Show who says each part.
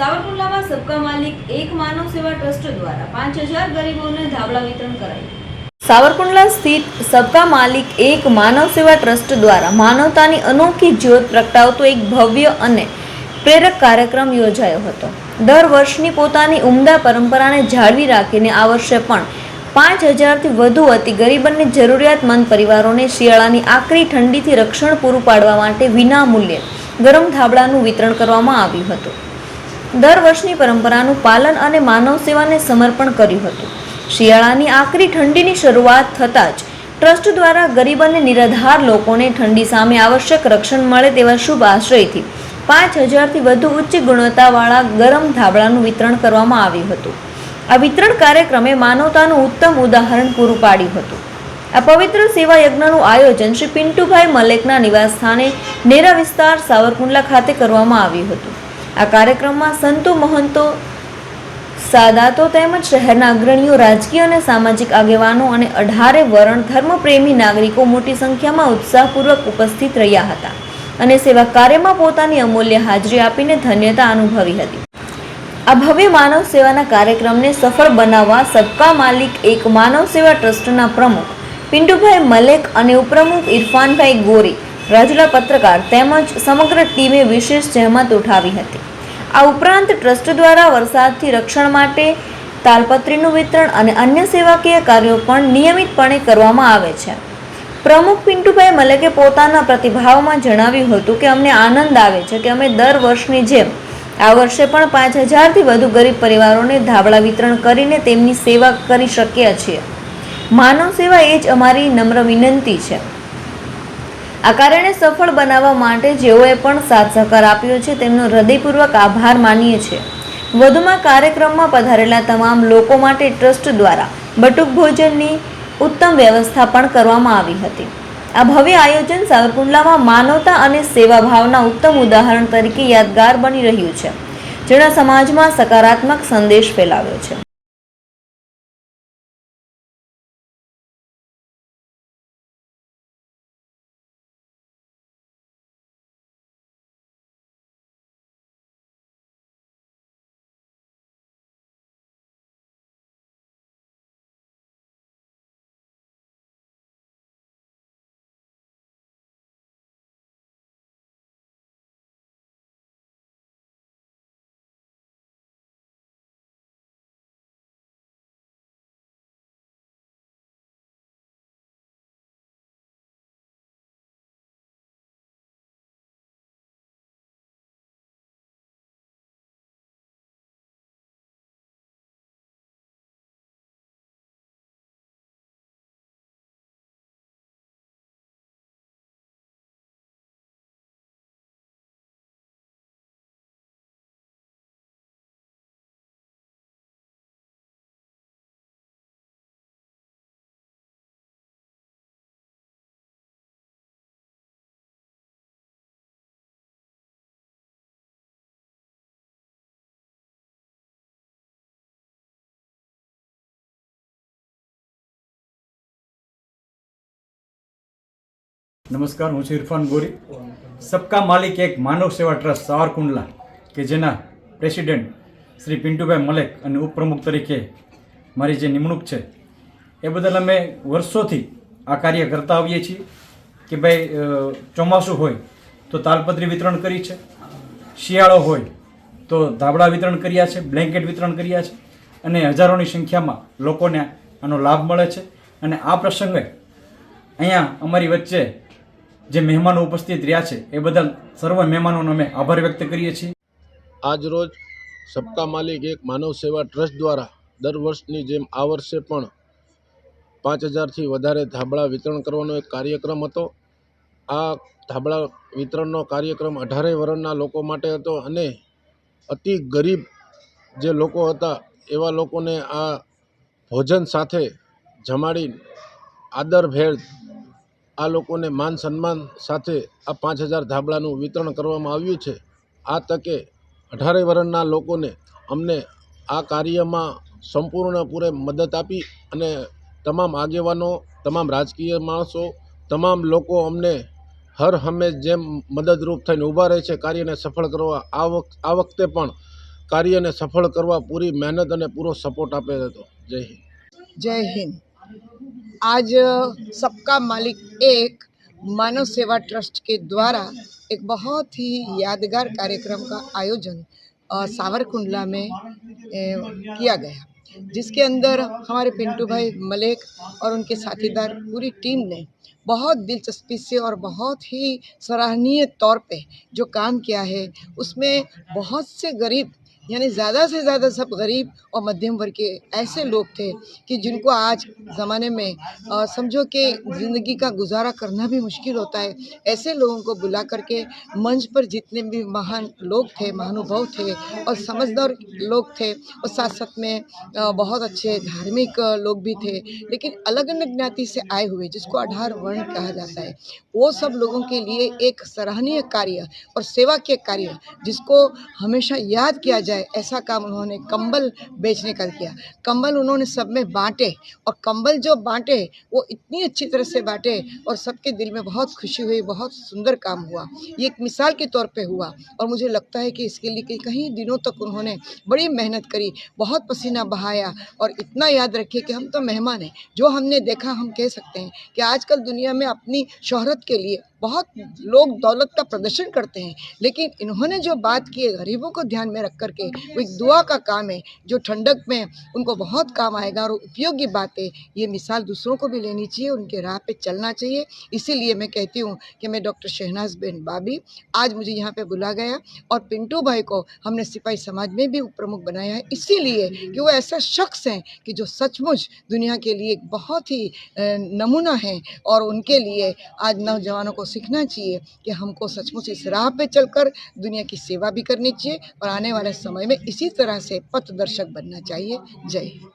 Speaker 1: સાવરકુંડલામાં સબકા માલિક એક માનવ સેવા ટ્રસ્ટ દ્વારા પાંચ હજાર ગરીબોને ધાબળા વિતરણ કરાયું. સાવરકુંડલા સ્થિત સબકા માલિક એક માનવ સેવા ટ્રસ્ટ દ્વારા માનવતાની અનોખી જ્યોત પ્રગટાવતો એક ભવ્ય અને પ્રેરક કાર્યક્રમ યોજાયો હતો. દર વર્ષની પોતાની ઉમદા પરંપરાને જાળવી રાખીને આ વર્ષે પણ પાંચ હજારથી વધુ અતિ ગરીબ જરૂરિયાતમંદ પરિવારોને શિયાળાની આકરી ઠંડીથી રક્ષણ પૂરું પાડવા માટે વિનામૂલ્યે ગરમ ધાબળાનું વિતરણ કરવામાં આવ્યું હતું. દર વર્ષની પરંપરાનું પાલન અને માનવ સેવાને સમર્પણ કર્યું હતું. શિયાળાની આકરી ઠંડીની શરૂઆત થતાં જ ટ્રસ્ટ દ્વારા ગરીબ અને નિરાધાર લોકોને ઠંડી સામે આવશ્યક રક્ષણ મળે તેવા શુભ આશ્રયથી પાંચ હજારથી વધુ ઉચ્ચ ગુણવત્તાવાળા ગરમ ધાબળાનું વિતરણ કરવામાં આવ્યું હતું. આ વિતરણ કાર્યક્રમે માનવતાનું ઉત્તમ ઉદાહરણ પૂરું પાડ્યું હતું. આ પવિત્ર સેવા યજ્ઞનું આયોજન શ્રી પિન્ટુભાઈ મલેકના નિવાસસ્થાને નેરા વિસ્તાર સાવરકુંડલા ખાતે કરવામાં આવ્યું હતું. આ કાર્યક્રમમાં સંતો, મહંતો, સાદાતો તેમજ શહેરના અગ્રણીઓ, રાજકીય અને સામાજિક આગેવાનો અને અઢારે વરણ ધર્મપ્રેમી નાગરિકો મોટી સંખ્યામાં ઉત્સાહપૂર્વક ઉપસ્થિત રહ્યા હતા અને સેવા કાર્યમાં પોતાની અમૂલ્ય હાજરી આપીને ધન્યતા અનુભવી હતી. આ ભવ્ય માનવ સેવાના કાર્યક્રમને સફળ બનાવવા સબકા માલિક એક માનવ સેવા ટ્રસ્ટના પ્રમુખ પિન્ટુભાઈ મલેક અને ઉપપ્રમુખ ઇરફાનભાઈ ગોરી રાજુલા પત્રકાર તેમજ સમગ્ર ટીમે વિશેષ જહેમત ઉઠાવી હતી. આ ઉપરાંત ટ્રસ્ટ દ્વારા વરસાદથી રક્ષણ માટે તાલપત્રીનું વિતરણ અને અન્ય સેવાકીય કાર્યો પણ નિયમિતપણે કરવામાં આવે છે. પ્રમુખ પિન્ટુભાઈ મલેકે પોતાના પ્રતિભાવમાં જણાવ્યું હતું કે, અમને આનંદ આવે છે કે અમે દર વર્ષની જેમ આ વર્ષે પણ પાંચ હજારથી વધુ ગરીબ પરિવારોને ધાબળા વિતરણ કરીને તેમની સેવા કરી શક્યા છીએ. માનવ સેવા એ જ અમારી નમ્ર વિનંતી છે. આ કાર્યને સફળ બનાવવા માટે જેઓએ પણ સાથ સહકાર આપ્યો છે, તેમનો હૃદયપૂર્વક આભાર માનીએ છીએ વધુમાં કાર્યક્રમમાં પધારેલા તમામ લોકો માટે ટ્રસ્ટ દ્વારા બટુક ભોજનની ઉત્તમ વ્યવસ્થા પણ કરવામાં આવી હતી. આ ભવ્ય આયોજન સાવરકુંડલામાં માનવતા અને સેવા ભાવના ઉત્તમ ઉદાહરણ તરીકે યાદગાર બની રહ્યું છે જેણે સમાજમાં સકારાત્મક સંદેશ ફેલાવ્યો છે.
Speaker 2: નમસ્કાર, હું છું ઇરફાન ગોરી. સબકા માલિક એક માનવ સેવા ટ્રસ્ટ, સાવરકુંડલા, કે જેના પ્રેસિડેન્ટ શ્રી પિન્ટુભાઈ મલેક અને ઉપપ્રમુખ તરીકે મારી જે નિમણૂક છે, એ બદલ અમે વર્ષોથી આ કાર્ય કરતા આવીએ છીએ કે ભાઈ ચોમાસું હોય તો તાલપત્રી વિતરણ કરી છે, શિયાળો હોય તો ધાબળા વિતરણ કર્યા છે, બ્લેન્કેટ વિતરણ કર્યા છે અને હજારોની સંખ્યામાં લોકોને આનો લાભ મળે છે. અને આ પ્રસંગે અહીંયા અમારી વચ્ચે જે મહેમાનો ઉપસ્થિત રહ્યા છે, એ બદલ સર્વ મહેમાનોનો અમે આભાર વ્યક્ત કરીએ છીએ.
Speaker 3: આજ રોજ સબકા માલિક એક માનવ સેવા ટ્રસ્ટ દ્વારા દર વર્ષની જેમ આ વર્ષે પણ પાંચ હજારથી વધારે ધાબળા વિતરણ કરવાનો એક કાર્યક્રમ હતો. આ ધાબળા વિતરણનો કાર્યક્રમ અઢારે વર્ષના લોકો માટે હતો અને અતિ ગરીબ જે લોકો હતા, એવા લોકોને આ ભોજન સાથે જમાડી આદરભેર આ લોકોને માન સન્માન સાથે આ પાંચ હજાર ધાબળાનું વિતરણ કરવામાં આવ્યું છે. આ તકે અઢારે વર્ષના લોકોને અમને આ કાર્યમાં સંપૂર્ણપૂરે મદદ આપી અને તમામ આગેવાનો, તમામ રાજકીય માણસો, તમામ લોકો અમને હર હંમેશ જેમ મદદરૂપ થઈને ઊભા રહે છે, કાર્યને સફળ કરવા, આ વખતે પણ કાર્યને સફળ કરવા પૂરી મહેનત અને પૂરો સપોર્ટ આપેલ હતો જય હિન્દ.
Speaker 4: જય હિન્દ. आज सबका मालिक एक मानव सेवा ट्रस्ट के द्वारा एक बहुत ही यादगार कार्यक्रम का आयोजन सावरकुंडला में किया गया। जिसके अंदर हमारे पिंटू भाई मलिक और उनके साथीदार पूरी टीम ने बहुत दिलचस्पी से और बहुत ही सराहनीय तौर पे जो काम किया है, उसमें बहुत से गरीब यानी ज़्यादा से ज़्यादा सब गरीब और मध्यम वर्ग के ऐसे लोग थे कि जिनको आज ज़माने में समझो कि ज़िंदगी का गुजारा करना भी मुश्किल होता है। ऐसे लोगों को बुला करके मंच पर जितने भी महान लोग थे, महानुभाव थे और समझदार लोग थे और साथ साथ में बहुत अच्छे धार्मिक लोग भी थे, लेकिन अलग अलग ज्ञाति से आए हुए, जिसको आधार वर्ण कहा जाता है, वो सब लोगों के लिए एक सराहनीय कार्य और सेवा के कार्य, जिसको हमेशा याद किया जाए ऐसा काम उन्होंने कंबल बेचने का किया। कंबल उन्होंने सब में बांटे और कंबल जो बांटे, वो इतनी अच्छी तरह से बांटे और सबके दिल में बहुत खुशी हुई, बहुत सुंदर काम हुआ। ये एक मिसाल के तौर पे हुआ और मुझे लगता है कि इसके लिए कई- दिनों तक उन्होंने बड़ी मेहनत करी, बहुत पसीना बहाया और इतना याद रखिए कि हम तो मेहमान हैं। जो हमने देखा, हम कह सकते हैं कि आजकल दुनिया में अपनी शोहरत के लिए बहुत लोग दौलत का प्रदर्शन करते हैं, लेकिन इन्होंने जो बात की गरीबों को ध्यान में रख करके वो एक दुआ का काम है जो ठंडक में उनको बहुत काम आएगा और उपयोगी बात है ये मिसाल दूसरों को भी लेनी चाहिए उनके राह पे चलना चाहिए। इसीलिए मैं कहती हूँ कि मैं डॉक्टर शहनाज बिन बाबी आज मुझे यहाँ पे बुला गया और पिंटू भाई को हमने सिपाही समाज में भी प्रमुख बनाया है। इसीलिए कि वो ऐसा शख्स हैं कि जो सचमुच दुनिया के लिए एक बहुत ही नमूना है और उनके लिए आज नौजवानों को सीखना चाहिए कि हमको सचमुच इस राह पे चलकर दुनिया की सेवा भी करनी चाहिए और आने वाले समय में इसी तरह से पथ दर्शक बनना चाहिए जय हिंद